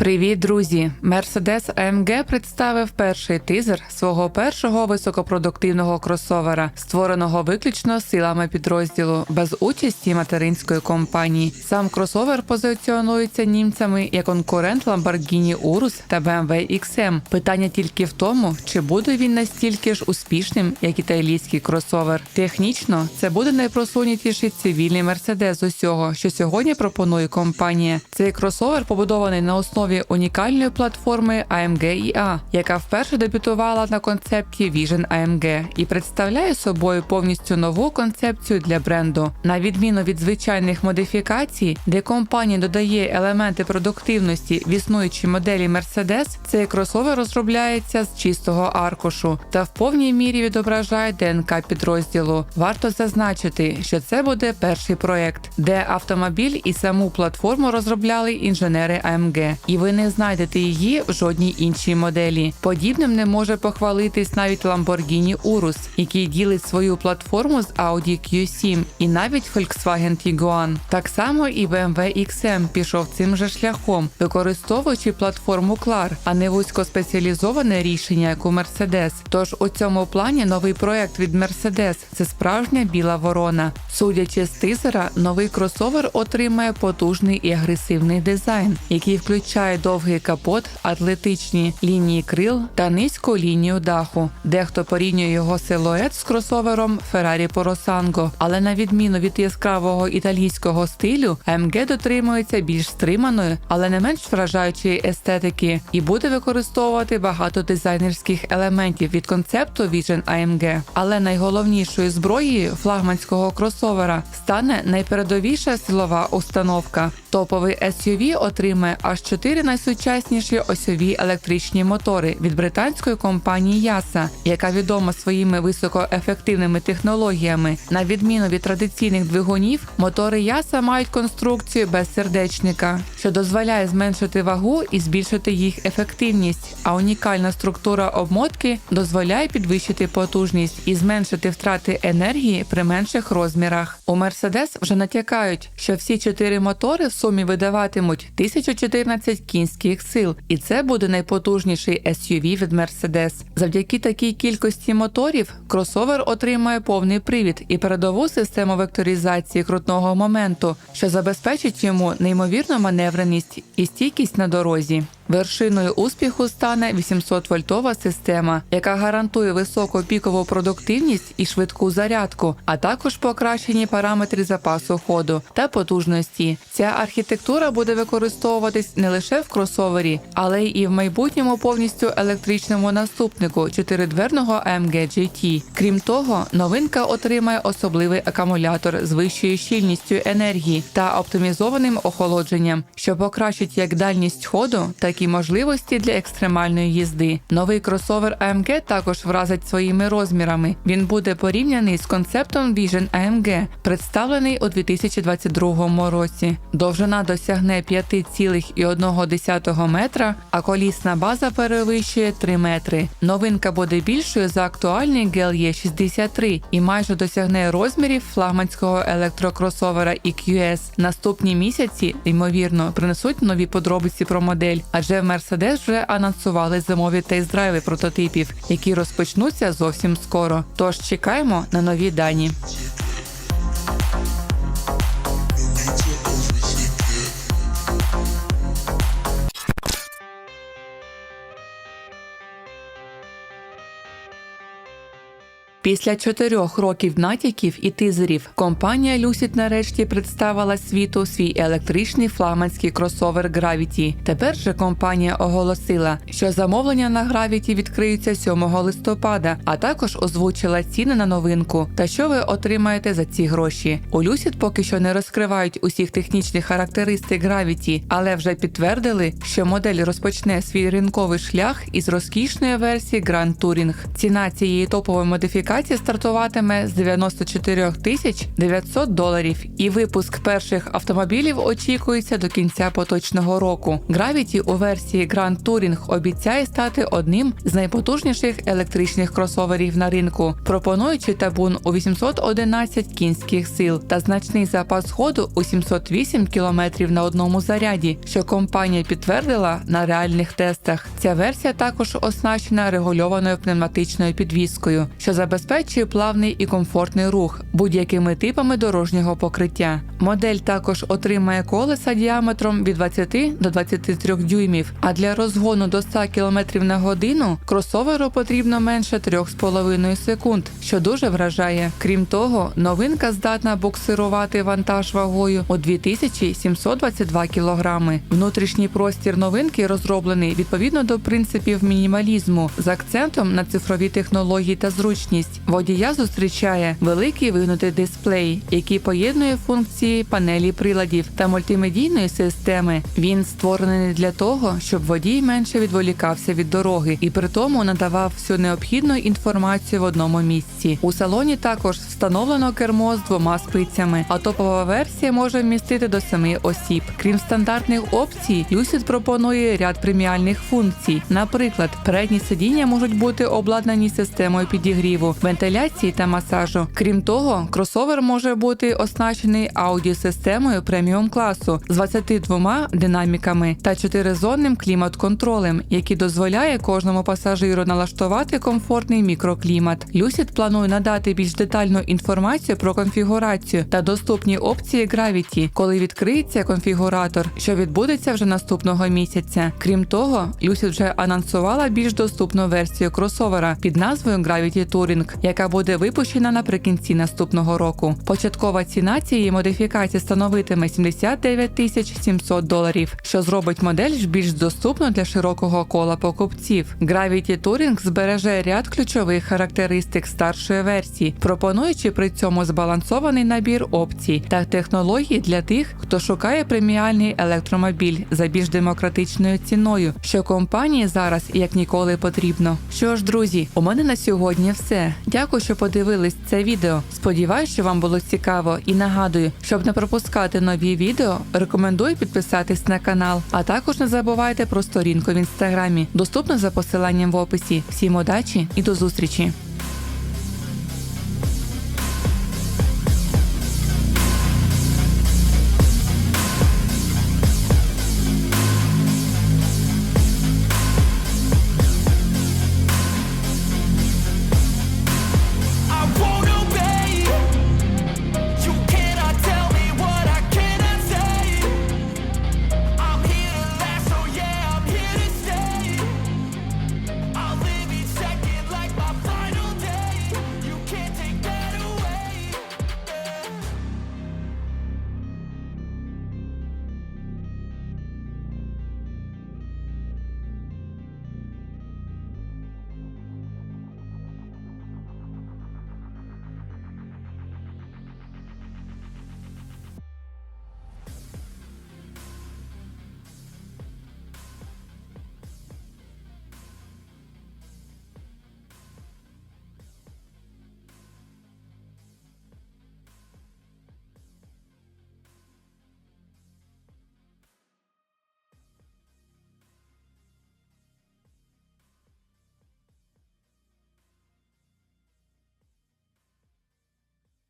Привіт, друзі! Mercedes AMG представив перший тизер свого першого високопродуктивного кросовера, створеного виключно силами підрозділу, без участі материнської компанії. Сам кросовер позиціонується німцями як конкурент Lamborghini Urus та BMW XM. Питання тільки в тому, чи буде він настільки ж успішним, як італійський кросовер. Технічно це буде найпросунутіший цивільний Mercedes з усього, що сьогодні пропонує компанія. Цей кросовер побудований на основі унікальної платформи AMG EA, яка вперше дебютувала на концепті Vision AMG і представляє собою повністю нову концепцію для бренду. На відміну від звичайних модифікацій, де компанія додає елементи продуктивності в існуючій моделі Mercedes, цей кросовер розробляється з чистого аркушу та в повній мірі відображає ДНК підрозділу. Варто зазначити, що це буде перший проект, де автомобіль і саму платформу розробляли інженери AMG, і ви не знайдете її в жодній іншій моделі. Подібним не може похвалитись навіть Lamborghini Urus, який ділить свою платформу з Audi Q7 і навіть Volkswagen Tiguan. Так само і BMW XM пішов цим же шляхом, використовуючи платформу CLAR, а не вузькоспеціалізоване рішення, як у Mercedes. Тож у цьому плані новий проект від Mercedes – це справжня біла ворона. Судячи з тизера, новий кросовер отримає потужний і агресивний дизайн, який включає довгий капот, атлетичні лінії крил та низьку лінію даху. Дехто порівнює його силует з кросовером Ferrari Porosango, але на відміну від яскравого італійського стилю, AMG дотримується більш стриманої, але не менш вражаючої естетики, і буде використовувати багато дизайнерських елементів від концепту Vision AMG. Але найголовнішою зброєю флагманського кросовера стане найпередовіша силова установка. Топовий SUV отримає аж 4 найсучасніші осьові електричні мотори від британської компанії Яса, яка відома своїми високоефективними технологіями. На відміну від традиційних двигунів, мотори Яса мають конструкцію без сердечника, що дозволяє зменшити вагу і збільшити їх ефективність. А унікальна структура обмотки дозволяє підвищити потужність і зменшити втрати енергії при менших розмірах. У Mercedes вже натякають, що всі чотири мотори в сумі видаватимуть 1014 кінських сил, і це буде найпотужніший SUV від Mercedes. Завдяки такій кількості моторів кросовер отримає повний привід і передову систему векторизації крутного моменту, що забезпечить йому неймовірну маневреність і стійкість на дорозі. Вершиною успіху стане 800-вольтова система, яка гарантує високу пікову продуктивність і швидку зарядку, а також покращені параметри запасу ходу та потужності. Ця архітектура буде використовуватись не лише в кросовері, але й в майбутньому повністю електричному наступнику чотиридверного AMG GT. Крім того, новинка отримає особливий акумулятор з вищою щільністю енергії та оптимізованим охолодженням, що покращить як дальність ходу, так і можливості для екстремальної їзди. Новий кросовер AMG також вразить своїми розмірами. Він буде порівняний з концептом Vision AMG, представлений у 2022 році. Довжина досягне 5,1 метра, а колісна база перевищує 3 метри. Новинка буде більшою за актуальний GLE 63 і майже досягне розмірів флагманського електрокросовера EQS. Наступні місяці, ймовірно, принесуть нові подробиці про модель, адже в Мерседес вже анонсували зимові тест-драйви прототипів, які розпочнуться зовсім скоро. Тож чекаємо на нові дані. Після чотирьох років натяків і тизерів компанія Lucid нарешті представила світу свій електричний флагманський кросовер Gravity. Тепер же компанія оголосила, що замовлення на Gravity відкриються 7 листопада, а також озвучила ціни на новинку та що ви отримаєте за ці гроші. У Lucid поки що не розкривають усіх технічних характеристик Gravity, але вже підтвердили, що модель розпочне свій ринковий шлях із розкішної версії Grand Touring. Ціна цієї топової модифікації комплектації стартуватиме з 94 тисяч 900 доларів, і випуск перших автомобілів очікується до кінця поточного року. Gravity у версії Grand Touring обіцяє стати одним з найпотужніших електричних кросоверів на ринку, пропонуючи табун у 811 кінських сил та значний запас ходу у 708 км на одному заряді, що компанія підтвердила на реальних тестах. Ця версія також оснащена регульованою пневматичною підвіскою, що забезпечує плавний і комфортний рух будь-якими типами дорожнього покриття. Модель також отримає колеса діаметром від 20 до 23 дюймів. А для розгону до 100 км на годину кросоверу потрібно менше 3,5 секунд, що дуже вражає. Крім того, новинка здатна буксирувати вантаж вагою у 2722 кілограми. Внутрішній простір новинки розроблений відповідно до принципів мінімалізму з акцентом на цифрові технології та зручність. Водія зустрічає великий вигнутий дисплей, який поєднує функції панелі приладів та мультимедійної системи. Він створений для того, щоб водій менше відволікався від дороги і при тому надавав всю необхідну інформацію в одному місці. У салоні також встановлено кермо з двома спицями, а топова версія може вмістити до семи осіб. Крім стандартних опцій, Lucid пропонує ряд преміальних функцій. Наприклад, передні сидіння можуть бути обладнані системою підігріву, вентиляції та масажу. Крім того, кросовер може бути оснащений аудіосистемою преміум класу з 22 динаміками та чотиризонним клімат-контролем, який дозволяє кожному пасажиру налаштувати комфортний мікроклімат. Lucid планує надати більш детальну інформацію про конфігурацію та доступні опції Gravity, коли відкриється конфігуратор, що відбудеться вже наступного місяця. Крім того, Lucid вже анонсувала більш доступну версію кросовера під назвою Gravity Touring, яка буде випущена наприкінці наступного року. Початкова ціна цієї модифікації становитиме 79 тисяч 700 доларів, що зробить модель більш доступну для широкого кола покупців. Gravity Touring збереже ряд ключових характеристик старшої версії, пропонуючи при цьому збалансований набір опцій та технологій для тих, хто шукає преміальний електромобіль за більш демократичною ціною, що компанії зараз як ніколи потрібно. Що ж, друзі, у мене на сьогодні все. Дякую, що подивились це відео. Сподіваюсь, що вам було цікаво і нагадую, щоб не пропускати нові відео, рекомендую підписатись на канал, а також не забувайте про сторінку в інстаграмі, доступну за посиланням в описі. Всім удачі і до зустрічі!